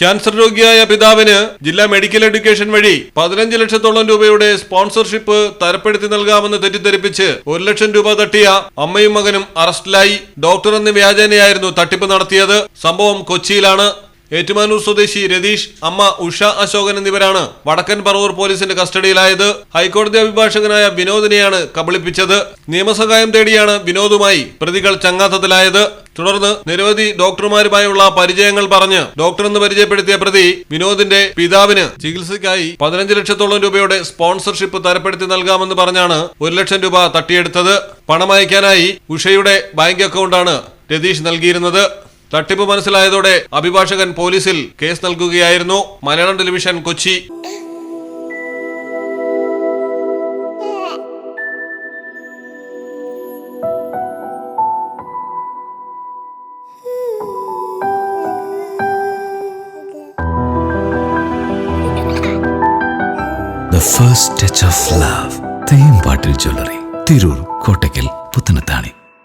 Cancer രോഗിയായ പിതാവിന് ജില്ലാ മെഡിക്കൽ എഡ്യൂക്കേഷൻ വഴി പതിനഞ്ച് ലക്ഷത്തോളം രൂപയുടെ സ്പോൺസർഷിപ്പ് തരപ്പെടുത്തി നൽകാമെന്ന് തെറ്റിദ്ധരിപ്പിച്ച് ഒരു ലക്ഷം രൂപ തട്ടിയ അമ്മയും മകനും അറസ്റ്റിലായി. ഡോക്ടർ എന്ന വ്യാജേനയായിരുന്നു തട്ടിപ്പ് നടത്തിയത്. സംഭവം കൊച്ചിയിലാണ്. ഏറ്റുമാനൂർ സ്വദേശി രതീഷ് അമ്മ ഉഷ അശോകൻ എന്നിവരാണ് വടക്കൻ പറവൂർ പോലീസിന്റെ കസ്റ്റഡിയിലായത്. ഹൈക്കോടതി അഭിഭാഷകനായ വിനോദിനെയാണ് കബളിപ്പിച്ചത്. നിയമസഹായം തേടിയാണ് വിനോദുമായി പ്രതികൾ ചങ്ങാത്തത്തിലായത്. തുടർന്ന് നിരവധി ഡോക്ടർമാരുമായുള്ള പരിചയങ്ങൾ പറഞ്ഞ് ഡോക്ടർ എന്ന് പരിചയപ്പെടുത്തിയ പ്രതി വിനോദിന്റെ പിതാവിന് ചികിത്സയ്ക്കായി പതിനഞ്ച് ലക്ഷത്തോളം രൂപയുടെ സ്പോൺസർഷിപ്പ് തരപ്പെടുത്തി നൽകാമെന്ന് പറഞ്ഞാണ് ഒരു ലക്ഷം രൂപ തട്ടിയെടുത്തത്. പണം അയക്കാനായി ഉഷയുടെ ബാങ്ക് അക്കൗണ്ടാണ് രതീഷ് നൽകിയിരുന്നത്. തട്ടിപ്പ് മനസ്സിലായതോടെ അഭിഭാഷകൻ പോലീസിൽ കേസ് നൽകുകയായിരുന്നു. Malayalam television Kochi. First touch of love love. Thempattil jewellery. Tirur Kottakkal Puthanathani.